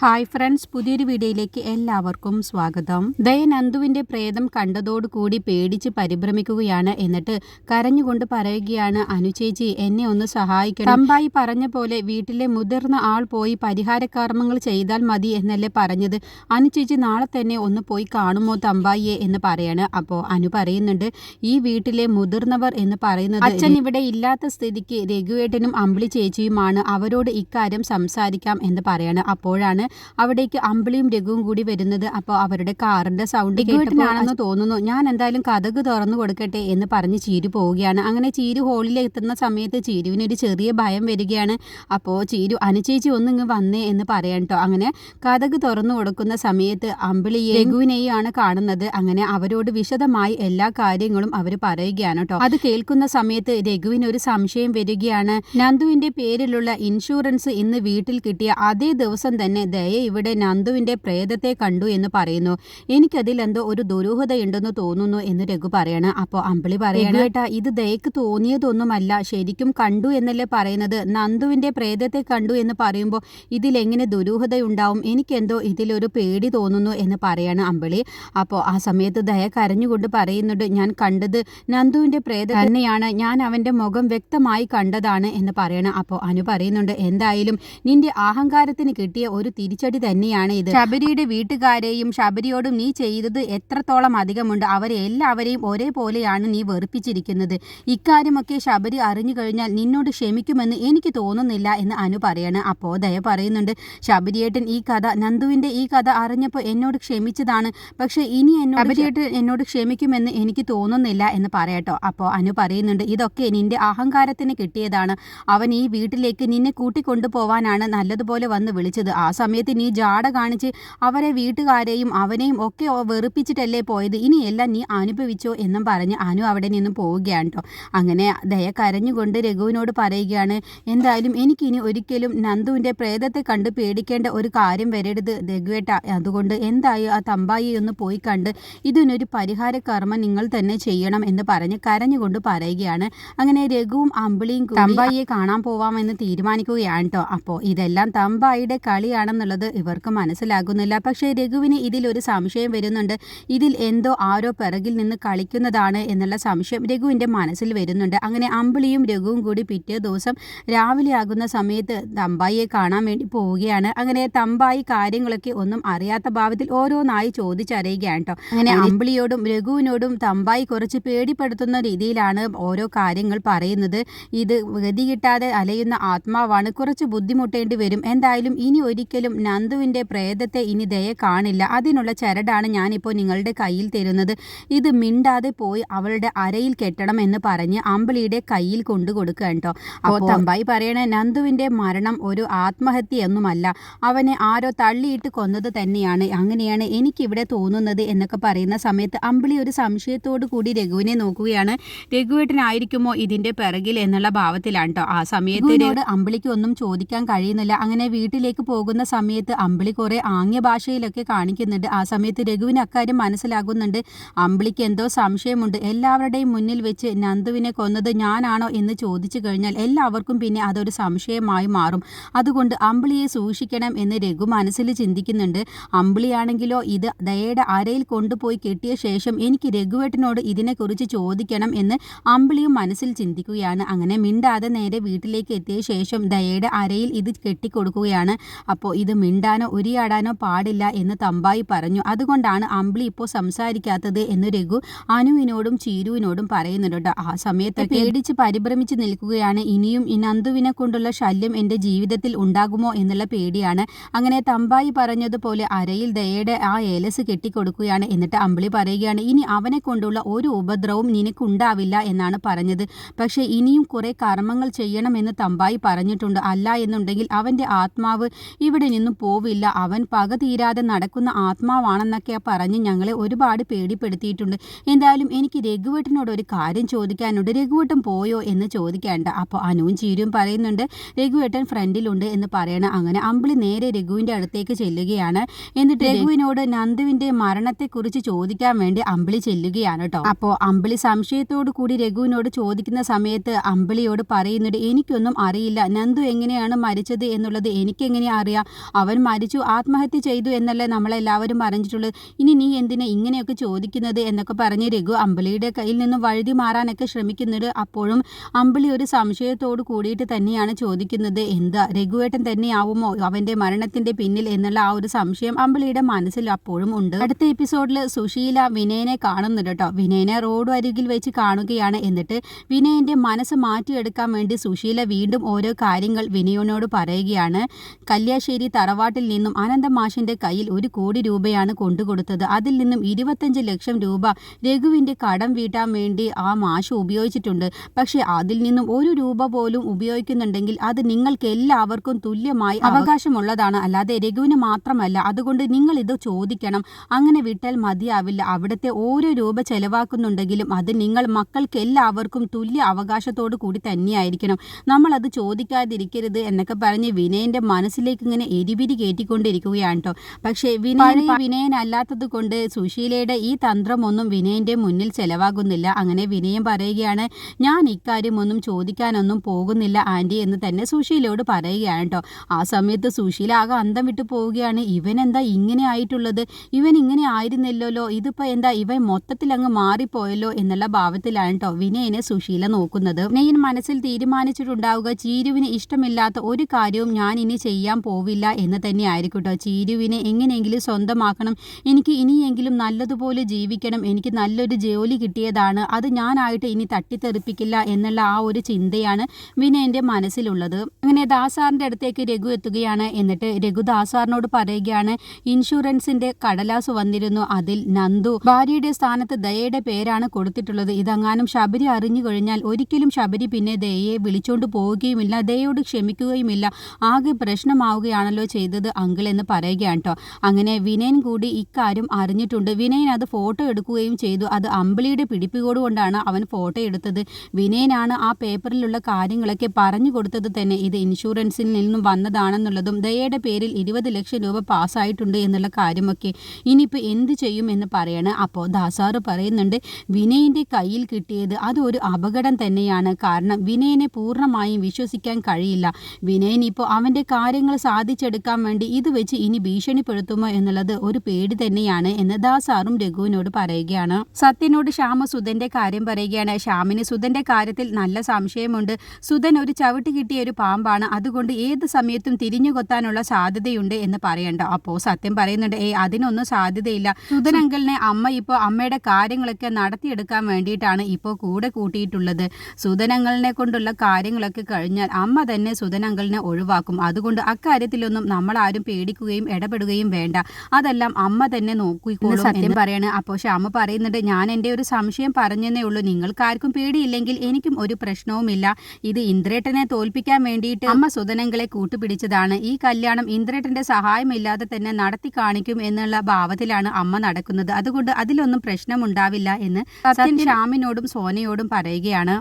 Hi friends പുതിയൊരു വീഡിയോയിലേക്ക് എല്ലാവർക്കും സ്വാഗതം. ദയനന്ദുവിന്റെ പ്രേതം കണ്ടതോടുകൂടി പേടിച്ച് പരിഭ്രമിക്കുകയാണ് എന്നിട്ട് കരഞ്ഞുകൊണ്ട് പറയുകയാണ് അനുചേച്ചി എന്നെ ഒന്ന് സഹായിക്കണം. തമ്പായി പറഞ്ഞ പോലെ വീട്ടിലെ മുതിർന്ന ആൾ പോയി പരിഹാരകർമ്മങ്ങൾ ചെയ്താൽ മതി എന്നല്ലേ പറഞ്ഞത്. അനുചേച്ചി നാളെ തന്നെ ഒന്ന് പോയി കാണുമോ തമ്പായിയെ? എന്ന് പറയാണ്. അപ്പോൾ അനു പറയുന്നുണ്ട് ഈ വീട്ടിലെ മുതിർന്നവർ എന്ന് പറയുന്നത് അച്ഛൻ ഇവിടെ ഇല്ലാത്ത സ്ഥിതിക്ക് രഘുവേട്ടനും അമ്പിളി ചേച്ചിയുമാണ്. അവരോട് ഇക്കാര്യം സംസാരിക്കാം എന്ന് പറയാണ്. അപ്പോഴാണ് അവിടേക്ക് അമ്പിളിയും രഘുവും കൂടി വരുന്നത് അപ്പോൾ അവരുടെ കാറിന്റെ സൗണ്ട് കേട്ടിട്ടാണെന്ന് തോന്നുന്നു ഞാൻ എന്തായാലും കഥക് തുറന്നു കൊടുക്കട്ടെ എന്ന് പറഞ്ഞ് ചീരു പോവുകയാണ്. അങ്ങനെ ചീരു ഹോളിൽ എത്തുന്ന സമയത്ത് ചീരുവിന് ഒരു ചെറിയ ഭയം വരികയാണ്. അപ്പോൾ ചീരു അനുചേച്ചി ഒന്നിങ്ങ് വന്നേ എന്ന് പറയാൻ കേട്ടോ അങ്ങനെ കഥക് തുറന്നു കൊടുക്കുന്ന സമയത്ത് അമ്പിളിയെ ആണ് കാണുന്നത്. അങ്ങനെ അവരോട് വിശദമായി എല്ലാ കാര്യങ്ങളും അവർ പറയുകയാണ് കേട്ടോ അത് കേൾക്കുന്ന സമയത്ത് രഘുവിന് ഒരു സംശയം വരികയാണ്. നന്ദുവിന്റെ പേരിലുള്ള ഇൻഷുറൻസ് ഇന്ന് വീട്ടിൽ കിട്ടിയ അതേ ദിവസം തന്നെ ദയ ഇവിടെ നന്ദുവിന്റെ പ്രേതത്തെ കണ്ടു എന്ന് പറയുന്നു. എനിക്കതിൽ എന്തോ ഒരു ദുരൂഹതയുണ്ടെന്ന് തോന്നുന്നു എന്ന് രഘു പറയാണ്. അപ്പോൾ അമ്പിളി പറയണം കേട്ടാ ഇത് ദയക്ക് തോന്നിയതൊന്നുമല്ല. ശരിക്കും കണ്ടു എന്നല്ലേ പറയുന്നത്. നന്ദുവിന്റെ പ്രേതത്തെ കണ്ടു എന്ന് പറയുമ്പോൾ ഇതിലെങ്ങനെ ദുരൂഹതയുണ്ടാവും? എനിക്കെന്തോ ഇതിലൊരു പേടി തോന്നുന്നു എന്ന് പറയാണ് അമ്പിളി. അപ്പോൾ ആ സമയത്ത് ദയ കരഞ്ഞുകൊണ്ട് പറയുന്നുണ്ട് ഞാൻ കണ്ടത് നന്ദുവിന്റെ പ്രേതം തന്നെയാണ്. ഞാൻ അവന്റെ മുഖം വ്യക്തമായി കണ്ടതാണ് എന്ന് പറയണം. അപ്പോൾ അനു പറയുന്നുണ്ട് എന്തായാലും നിന്റെ അഹങ്കാരത്തിന് കിട്ടിയ ഒരു തിരിച്ചടി തന്നെയാണ് ഇത്. ശബരിയുടെ വീട്ടുകാരെയും ശബരിയോടും നീ ചെയ്തത് എത്രത്തോളം അധികമുണ്ട് അവരെ എല്ലാവരെയും ഒരേപോലെയാണ് നീ വെറുപ്പിച്ചിരിക്കുന്നത്. ഇക്കാര്യമൊക്കെ ശബരി അറിഞ്ഞു കഴിഞ്ഞാൽ നിന്നോട് ക്ഷമിക്കുമെന്ന് എനിക്ക് തോന്നുന്നില്ല എന്ന് അനു പറയാണ്. അപ്പോൾ ദയ പറയുന്നുണ്ട് ശബരിയേട്ടൻ ഈ കഥ നന്ദുവിന്റെ ഈ കഥ അറിഞ്ഞപ്പോൾ എന്നോട് ക്ഷമിച്ചതാണ്. പക്ഷേ ഇനി എന്നോട് ശബരിയേട്ടൻ എന്നോട് ക്ഷമിക്കുമെന്ന് എനിക്ക് തോന്നുന്നില്ല എന്ന് പറയട്ടോ. അപ്പോൾ അനു പറയുന്നുണ്ട് ഇതൊക്കെ നിന്റെ അഹങ്കാരത്തിന് കിട്ടിയതാണ്. അവൻ ഈ വീട്ടിലേക്ക് നിന്നെ കൂട്ടിക്കൊണ്ടുപോവാനാണ് നല്ലതുപോലെ വന്ന് വിളിച്ചത്. ആ സമയത്ത് നീ ജാട കാണിച്ച് അവരെ വീട്ടുകാരെയും അവനെയും ഒക്കെ വെറുപ്പിച്ചിട്ടല്ലേ പോയത്? ഇനിയെല്ലാം നീ അനുഭവിച്ചോ എന്നും പറഞ്ഞ് അനു അവിടെ നിന്നും പോവുകയാണ് കേട്ടോ അങ്ങനെ ദയ കരഞ്ഞുകൊണ്ട് രഘുവിനോട് പറയുകയാണ് എന്തായാലും എനിക്കിനി ഒരിക്കലും നന്ദുവിന്റെ പ്രേതത്തെ കണ്ട് പേടിക്കേണ്ട ഒരു കാര്യം വരരുത് രഘുവേട്ട. അതുകൊണ്ട് എന്തായാലും ആ തമ്പായി ഒന്ന് പോയി കണ്ട് ഇതിനൊരു പരിഹാര കർമ്മം നിങ്ങൾ തന്നെ ചെയ്യണം എന്ന് പറഞ്ഞ് കരഞ്ഞുകൊണ്ട് പറയുകയാണ്. അങ്ങനെ രഘുവും അമ്പിളിയും തമ്പായിയെ കാണാൻ പോവാമെന്ന് തീരുമാനിക്കുകയാണ് കേട്ടോ അപ്പോൾ ഇതെല്ലാം തമ്പായിയുടെ കളിയാണെന്നുള്ളത് ഇവർക്ക് മനസ്സിലാകുന്നില്ല. പക്ഷേ രഘുവിന് ഒരു സംശയം വരുന്നുണ്ട്. ഇതിൽ എന്തോ ആരോ പിറകിൽ നിന്ന് കളിക്കുന്നതാണ് എന്നുള്ള സംശയം രഘുവിന്റെ മനസ്സിൽ വരുന്നുണ്ട്. അങ്ങനെ അമ്പിളിയും രഘുവും കൂടി പിറ്റേ ദിവസം രാവിലെ ആകുന്ന സമയത്ത് തമ്പായിയെ കാണാൻ വേണ്ടി പോവുകയാണ്. അങ്ങനെ തമ്പായി കാര്യങ്ങളൊക്കെ ഒന്നും അറിയാത്ത ഭാവത്തിൽ ഓരോന്നായി ചോദിച്ചറിയുകയാണ് കേട്ടോ. അങ്ങനെ അമ്പിളിയോടും രഘുവിനോടും തമ്പായി കുറച്ച് പേടിപ്പെടുത്തുന്ന രീതിയിലാണ് ഓരോ കാര്യങ്ങൾ പറയുന്നത്. ഇത് ഗതി കിട്ടാതെ അലയുന്ന ആത്മാവാണ്. കുറച്ച് ബുദ്ധിമുട്ടേണ്ടി വരും. എന്തായാലും ഇനി ഒരിക്കലും നന്ദുവിന്റെ പ്രേതത്തെ ഇനി ദയ കാണില്ല. അതിനുള്ള ചരടാണ് ഞാനിപ്പോൾ നിങ്ങളുടെ കയ്യിൽ തരുന്നത്. ഇത് മിണ്ടാതെ പോയി അവളുടെ അരയിൽ കെട്ടണം എന്ന് പറഞ്ഞ് അമ്പിളിയുടെ കയ്യിൽ കൊണ്ടു കൊടുക്കുക കേട്ടോ. അപ്പോൾ തമ്പായി പറയണ നന്ദുവിന്റെ മരണം ഒരു ആത്മഹത്യയൊന്നുമല്ല. അവനെ ആരോ തള്ളിയിട്ട് കൊന്നത് തന്നെയാണ്. അങ്ങനെയാണ് എനിക്കിവിടെ തോന്നുന്നത് എന്നൊക്കെ പറയുന്ന സമയത്ത് അമ്പിളി ഒരു സംശയത്തോടു കൂടി രഘുവിനെ നോക്കുകയാണ്. രഘുവേട്ടനായിരിക്കുമോ ഇതിന്റെ പിറകിൽ എന്നുള്ള ഭാവത്തിലാണ് കേട്ടോ. ആ സമയത്ത് അമ്പിളിക്ക് ഒന്നും ചോദിക്കാൻ കഴിയുന്നില്ല. അങ്ങനെ വീട്ടിലേക്ക് പോകുന്ന സമയത്ത് അമ്പിളി കുറേ ആംഗ്യ ഭാഷയിലൊക്കെ കാണിക്കുന്നുണ്ട്. ആ സമയത്ത് രഘുവിന് അക്കാര്യം മനസ്സിലാകുന്നുണ്ട്. അമ്പിളിക്ക് എന്തോ സംശയമുണ്ട്. എല്ലാവരുടെയും മുന്നിൽ വെച്ച് നന്ദുവിനെ കൊന്നത് ഞാനാണോ എന്ന് ചോദിച്ചു കഴിഞ്ഞാൽ എല്ലാവർക്കും പിന്നെ അതൊരു സംശയമായി മാറും. അതുകൊണ്ട് അമ്പിളിയെ സൂക്ഷിക്കണം എന്ന് രഘു മനസ്സിൽ ചിന്തിക്കുന്നുണ്ട്. അമ്പിളിയാണെങ്കിലോ ഇത് ദയയുടെ അരയിൽ കൊണ്ടുപോയി കെട്ടിയ ശേഷം എനിക്ക് രഘുവേട്ടനോട് ഇതിനെക്കുറിച്ച് ചോദിക്കണം എന്ന് അമ്പിളിയും മനസ്സിൽ ചിന്തിക്കുകയാണ്. അങ്ങനെ മിണ്ടാതെ നേരെ വീട്ടിലേക്ക് എത്തിയ ശേഷം ദയയുടെ അരയിൽ ഇത് കെട്ടിക്കൊടുക്കുകയാണ്. അപ്പോൾ ഇത് മിണ്ടാനോ ഉരിയാടാനോ പാടില്ല എന്ന് തമ്പായി പറഞ്ഞു. അതുകൊണ്ടാണ് അമ്പിളി ഇപ്പോൾ സംസാരിക്കാത്തത് എന്ന് രഘു അനുവിനോടും ചീരുവിനോടും പറയുന്നുണ്ട് ആ സമയത്ത് പേടിച്ച് പരിഭ്രമിച്ച് നിൽക്കുകയാണ്. ഇനിയും നന്ദുവിനെ കൊണ്ടുള്ള ശല്യം എന്റെ ജീവിതത്തിൽ ഉണ്ടാകുമോ എന്നുള്ള പേടിയാണ്. അങ്ങനെ തമ്പായി പറഞ്ഞതുപോലെ അരയിൽ ദയയുടെ ആ ഏലസ് കെട്ടിക്കൊടുക്കുകയാണ് എന്നിട്ട് അമ്പിളി പറയുകയാണ് ഇനി അവനെ കൊണ്ടുള്ള ഒരു ഉപദ്രവവും നിനക്കുണ്ടാവില്ല എന്നാണ് പറഞ്ഞത്. പക്ഷേ ഇനിയും കുറേ കർമ്മങ്ങൾ ചെയ്യണമെന്ന് തമ്പായി പറഞ്ഞിട്ടുണ്ട്. അല്ല എന്നുണ്ടെങ്കിൽ അവന്റെ ആത്മാവ് ഇവിടെ നിന്നും പോവില്ല. അവൻ പക തീരാതെ നടക്കുന്ന ആത്മാവാണെന്നൊക്കെ പറഞ്ഞ് ഞങ്ങളെ ഒരുപാട് പേടിപ്പെടുത്തിയിട്ടുണ്ട്. എന്തായാലും എനിക്ക് രഘുവേട്ടനോട് ഒരു കാര്യം ചോദിക്കാനുണ്ട്. രഘുവേട്ടൻ പോയോ എന്ന് ചോദിക്കാണ്ട്. അപ്പോൾ അനുവും ചീരും പറയുന്നുണ്ട് രഘുവേട്ടൻ ഫ്രണ്ടിലുണ്ട് എന്ന് പറയണം അങ്ങനെ അമ്പിളി നേരെ രഘുവിന്റെ അടുത്തേക്ക് ചെല്ലുകയാണ്. എന്നിട്ട് രഘുവിനോട് നന്ദുവിന്റെ മരണത്തെക്കുറിച്ച് ചോദിക്കാൻ വേണ്ടി അമ്പിളി ചെല്ലുകയാണ് കേട്ടോ. അപ്പോൾ അമ്പിളി സംശയത്തോടു കൂടി രഘുവിനോട് ചോദിക്കുന്ന സമയത്ത് അമ്പിളിയോട് പറയുന്നുണ്ട് എനിക്കൊന്നും അറിയില്ല. നന്ദു എങ്ങനെയാണ് മരിച്ചത് എന്നുള്ളത് എനിക്കെങ്ങനെ അറിയാം? അവൻ മരിച്ചു ആത്മഹത്യ ചെയ്തു എന്നല്ലേ നമ്മളെല്ലാവരും പറഞ്ഞിട്ടുള്ളത്. ഇനി നീ എന്തിനാ ഇങ്ങനെയൊക്കെ ചോദിക്കുന്നത് എന്നൊക്കെ പറഞ്ഞ് രഘു അമ്പിളിയുടെ കയ്യിൽ നിന്നും വഴുതി മാറാനൊക്കെ ശ്രമിക്കുന്നുണ്ട് അപ്പോഴും അമ്പിളി ഒരു സംശയത്തോട് കൂടിയിട്ട് തന്നെയാണ് ചോദിക്കുന്നത്. എന്താ രഘുവേട്ടൻ തന്നെയാവുമോ അവന്റെ മരണത്തിന്റെ പിന്നിൽ എന്നുള്ള ആ ഒരു സംശയം അമ്പിളിയുടെ മനസ്സിൽ അപ്പോഴും ഉണ്ട്. അടുത്ത എപ്പിസോഡിൽ സുശീല വിനയനെ കാണുന്നുണ്ട് കേട്ടോ. വിനയനെ റോഡ് അരികിൽ വെച്ച് കാണുകയാണ്. എന്നിട്ട് വിനയന്റെ മനസ്സ് മാറ്റിയെടുക്കാൻ വേണ്ടി സുശീല വീണ്ടും ഓരോ കാര്യങ്ങൾ വിനയനോട് പറയുകയാണ്. കല്യാശ്ശേരി തറവാട്ടിൽ നിന്നും അനന്തമാഷിന്റെ കയ്യിൽ ഒരു കോടി രൂപയാണ് കൊണ്ടുകൊടുത്തത്. അതിൽ നിന്നും ഇരുപത്തഞ്ച് ലക്ഷം രൂപ രഘുവിന്റെ കടം വീട്ടാൻ വേണ്ടി ആ മാഷ് ഉപയോഗിച്ചിട്ടുണ്ട്. പക്ഷെ അതിൽ നിന്നും ഒരു രൂപ പോലും ഉപയോഗിക്കുന്നുണ്ടെങ്കിൽ അത് നിങ്ങൾക്ക് എല്ലാവർക്കും തുല്യമായി അവകാശമുള്ളതാണ്. അല്ലാതെ രഘുവിന് മാത്രമല്ല അതുകൊണ്ട് നിങ്ങൾ ഇത് ചോദിക്കണം. അങ്ങനെ വിട്ടാൽ മതിയാവില്ല. അവിടുത്തെ ഓരോ രൂപ ചെലവാക്കുന്നുണ്ടെങ്കിലും അത് നിങ്ങൾ മക്കൾക്ക് എല്ലാവർക്കും തുല്യ അവകാശത്തോടു കൂടി തന്നെയായിരിക്കണം. നമ്മൾ അത് ചോദിക്കാതിരിക്കരുത് എന്നൊക്കെ പറഞ്ഞ് വിനയന്റെ മനസ്സിലേക്ക് ഇങ്ങനെ എരിപിരി കയറ്റിക്കൊണ്ടിരിക്കുകയാണ് കേട്ടോ പക്ഷേ വിനയൻ വിനയൻ അല്ലാത്തത് കൊണ്ട് സുശീലയുടെ ഈ തന്ത്രമൊന്നും വിനയന്റെ മുന്നിൽ ചെലവാകുന്നില്ല. അങ്ങനെ വിനയം പറയുകയാണ് ഞാൻ ഇക്കാര്യം ഒന്നും ചോദിക്കാനൊന്നും പോകുന്നില്ല ആന്റി എന്ന് തന്നെ സുശീലയോട് പറയുകയാണ് കേട്ടോ ആ സമയത്ത് സുശീല ആകെ അന്തം വിട്ടു പോവുകയാണ്. ഇവൻ എന്താ ഇങ്ങനെ ആയിട്ടുള്ളത്? ഇവൻ ഇങ്ങനെ ആയിരുന്നില്ലല്ലോ ഇതിപ്പോ എന്താ ഇവൻ മൊത്തത്തിൽ അങ്ങ് മാറിപ്പോയല്ലോ? എന്നുള്ള ഭാവത്തിലാണ് കേട്ടോ വിനയനെ സുശീല നോക്കുന്നത്. വിനയൻ മനസ്സിൽ തീരുമാനിച്ചിട്ടുണ്ടാവുക ചീരുവിന് ഇഷ്ടമില്ലാത്ത ഒരു കാര്യവും ഞാൻ ഇനി ചെയ്യാൻ പോവില്ല. എന്ന് തന്നെ ആയിരിക്കും കേട്ടോ ചീരുവിനെ എങ്ങനെയെങ്കിലും സ്വന്തമാക്കണം. എനിക്ക് ഇനിയെങ്കിലും നല്ലതുപോലെ ജീവിക്കണം. എനിക്ക് നല്ലൊരു ജോലി കിട്ടിയതാണ്. അത് ഞാനായിട്ട് ഇനി തട്ടിത്തെറിപ്പിക്കില്ല എന്നുള്ള ആ ഒരു ചിന്തയാണ് വിനയന്റെ മനസ്സിലുള്ളത്. അങ്ങനെ ദാസാറിന്റെ അടുത്തേക്ക് രഘു എത്തുകയാണ്. എന്നിട്ട് രഘു ദാസാറിനോട് പറയുകയാണ് ഇൻഷുറൻസിന്റെ കടലാസ് വന്നിരുന്നു അതിൽ നന്ദു. ഭാര്യയുടെ സ്ഥാനത്ത് ദയയുടെ പേരാണ് കൊടുത്തിട്ടുള്ളത്. ഇതങ്ങാനും ശബരി അറിഞ്ഞു കഴിഞ്ഞാൽ ഒരിക്കലും ശബരി പിന്നെ ദയയെ വിളിച്ചോണ്ട് പോവുകയുമില്ല ദയയോട് ക്ഷമിക്കുകയുമില്ല. ആകെ പ്രശ്നമാവുകയാണല്ലോ ചെയ്തത് അങ്കിൾ എന്ന് പറയുകയാണ് കേട്ടോ അങ്ങനെ വിനയൻ കൂടി ഇക്കാര്യം അറിഞ്ഞിട്ടുണ്ട്. വിനയൻ അത് ഫോട്ടോ എടുക്കുകയും ചെയ്തു. അത് അമ്പിളിയുടെ പിടിപ്പുകോട് കൊണ്ടാണ് അവൻ ഫോട്ടോ എടുത്തത്. വിനയനാണ് ആ പേപ്പറിലുള്ള കാര്യങ്ങളൊക്കെ പറഞ്ഞു കൊടുത്തത് തന്നെ. ഇത് ഇൻഷുറൻസിൽ നിന്നും വന്നതാണെന്നുള്ളതും ദയയുടെ പേരിൽ ഇരുപത് ലക്ഷം രൂപ പാസ്സായിട്ടുണ്ട് എന്നുള്ള കാര്യമൊക്കെ ഇനിയിപ്പോൾ എന്ത് ചെയ്യും എന്ന് പറയാണ്. അപ്പോൾ ദാസാറ് പറയുന്നുണ്ട് വിനയന്റെ കയ്യിൽ കിട്ടിയത് അതൊരു അപകടം തന്നെയാണ്. കാരണം വിനയനെ പൂർണമായും വിശ്വസിക്കാൻ കഴിയില്ല. വിനയൻ ഇപ്പോൾ അവന്റെ കാര്യങ്ങൾ സാധിച്ചെടുക്കാൻ വേണ്ടി ഇത് വെച്ച് ഇനി ഭീഷണിപ്പെടുത്തുമോ എന്നുള്ളത് ഒരു പേടി തന്നെയാണ് എന്ന് ദാസാറും രഘുവിനോട് പറയുകയാണ്. സത്യനോട് ശ്യാമ സുധന്റെ കാര്യം പറയുകയാണ്. ശ്യാമിന് സുധന്റെ കാര്യത്തിൽ നല്ല സംശയമുണ്ട്. സുധൻ ഒരു ചവിട്ട് കിട്ടിയ ഒരു പാമ്പാണ്. അതുകൊണ്ട് ഏത് സമയത്തും തിരിഞ്ഞു കൊത്താനുള്ള സാധ്യതയുണ്ട് എന്ന് പറയണ്ട. അപ്പോ സത്യം പറയുന്നുണ്ട് ഏ അതിനൊന്നും സാധ്യതയില്ല. സുധൻ അങ്കിളിനെ അമ്മ ഇപ്പോൾ അമ്മയുടെ കാര്യങ്ങളൊക്കെ നടത്തിയെടുക്കാൻ വേണ്ടിയിട്ടാണ് ഇപ്പോൾ കൂടെ കൂട്ടിയിട്ടുള്ളത്. സുധനങ്ങളിനെ കൊണ്ടുള്ള കാര്യങ്ങളൊക്കെ കഴിഞ്ഞാൽ അമ്മ തന്നെ സുധനങ്ങളിനെ ഒഴിവാക്കും. അതുകൊണ്ട് അക്കാര്യത്തിലൊന്നും നമ്മൾ ആരും പേടിക്കുകയും ഇടപെടുകയും വേണ്ട. അതെല്ലാം അമ്മ തന്നെ നോക്കിക്കോളും സത്യം പറയാണ്. അപ്പോൾ ശ്യാമ പറയുന്നുണ്ട് ഞാൻ എന്റെ ഒരു സംശയം പറഞ്ഞതേ ഉള്ളൂ. നിങ്ങൾക്കാർക്കും പേടിയില്ലെങ്കിൽ എനിക്കും ഒരു പ്രശ്നവുമില്ല. ഇത് ഇന്ദ്രേട്ടനെ തോൽപ്പിക്കാൻ വേണ്ടിയിട്ട് അമ്മ സുധനങ്ങളെ കൂട്ടുപിടിച്ചതാണ്. ഈ കല്യാണം ഇന്ദ്രേട്ടന്റെ സഹായമില്ലാതെ തന്നെ നടത്തി കാണിക്കും എന്നുള്ള ഭാവത്തിലാണ് അമ്മ നടക്കുന്നത്. അതുകൊണ്ട് അതിലൊന്നും പ്രശ്നമുണ്ടാവില്ല എന്ന് സത്യൻ ശ്യാമിനോടും സോനയോടും പറയുകയാണ്.